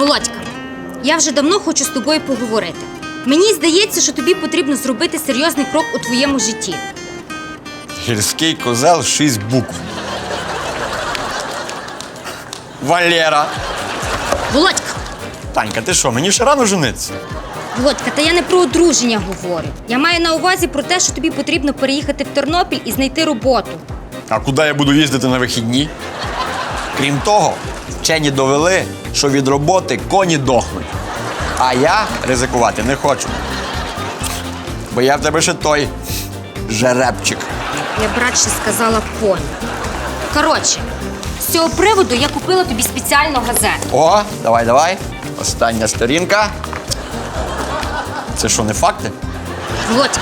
Володька, я вже давно хочу з тобою поговорити. Мені здається, що тобі потрібно зробити серйозний крок у твоєму житті. Гірський козел, шість букв. Валера. Володька, Танька, ти що, мені ще рано жениться? Володька, та я не про одруження говорю. Я маю на увазі про те, що тобі потрібно переїхати в Тернопіль і знайти роботу. А куди я буду їздити на вихідні? Крім того, вчені довели, що від роботи коні дохнуть. А я ризикувати не хочу. Бо я в тебе ще той жеребчик. Я б радше сказала коні. Коротше, з цього приводу я купила тобі спеціальну газету. О, давай, давай. Остання сторінка. Це що, не факти? Володька,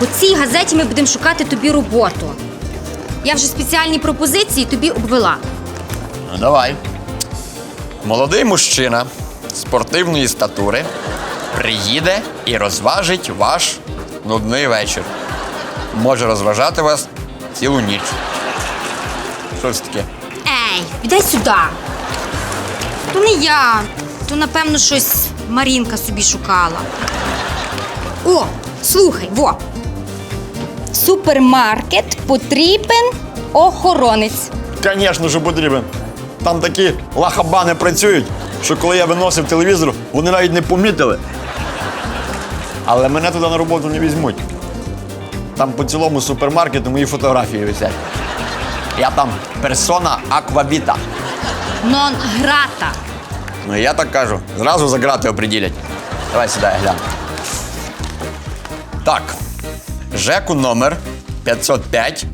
у цій газеті ми будемо шукати тобі роботу. Я вже спеціальні пропозиції тобі обвела. Ну, давай. Молодий мужчина спортивної статури приїде і розважить ваш нудний вечір. Може розважати вас цілу ніч. Що це таке? Ей, віддай сюди. То не я, то напевно щось Марінка собі шукала. О, слухай, во. Супермаркет потрібен охоронець. Звісно, що потрібен. Там такі лахабани працюють, що коли я виносив телевізор, вони навіть не помітили. Але мене туди на роботу не візьмуть. Там по цілому супермаркету мої фотографії висять. Я там персона аквабіта. Нон грата. Ну, я так кажу, зразу за грати оприділять. Давай сюди, я гляну. Так, ЖЕКу номер 505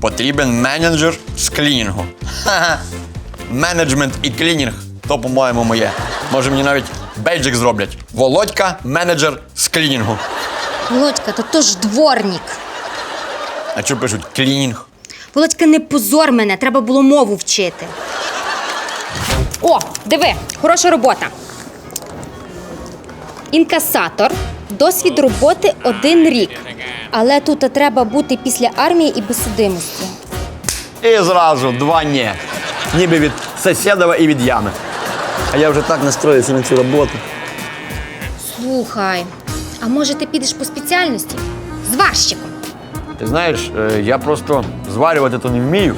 потрібен менеджер з клінінгу. Ха-ха. Менеджмент і клінінг то, по-моєму, моє. Може, мені навіть бейджик зроблять. Володька, менеджер з клінінгу. Володька, то то ж дворник. А що пишуть? Клінінг. Володька, не позор мене, треба було мову вчити. О, диви, хороша робота. Інкасатор. Досвід роботи один рік. Але тут треба бути після армії і без судимості. І зразу два ні. Ніби від сусідова і від ями. А я вже так настроївся на цю роботу. Слухай, а може ти підеш по спеціальності? З варщиком. Ти знаєш, е, я просто зварювати то не вмію.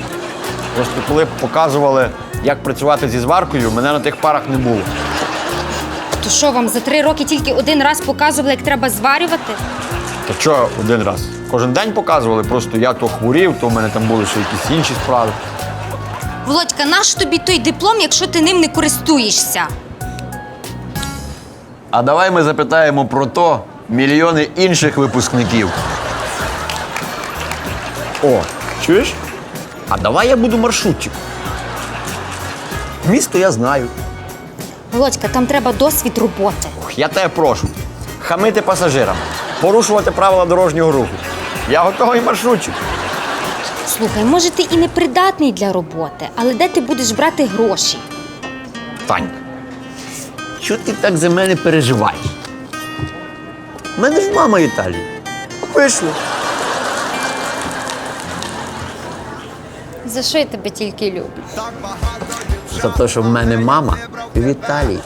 Просто коли показували, як працювати зі зваркою, мене на тих парах не було. То що вам за три роки тільки один раз показували, як треба зварювати? Та що один раз? Кожен день показували, просто я то хворів, то в мене там були ще якісь інші справи. Володька, наш тобі той диплом, якщо ти ним не користуєшся? А давай ми запитаємо про то мільйони інших випускників. О, чуєш? А давай я буду маршрутчик. Місто я знаю. Володька, там треба досвід роботи. Ох, я тебе прошу. Хамити пасажирам, порушувати правила дорожнього руху. Я готовий маршрутчик. Слухай, може, ти і не придатний для роботи, але де ти будеш брати гроші? Танька, що ти так за мене переживаєш? У мене ж мама Італії. Вийшло. За що я тебе тільки люблю? За те, що в мене мама в Італії.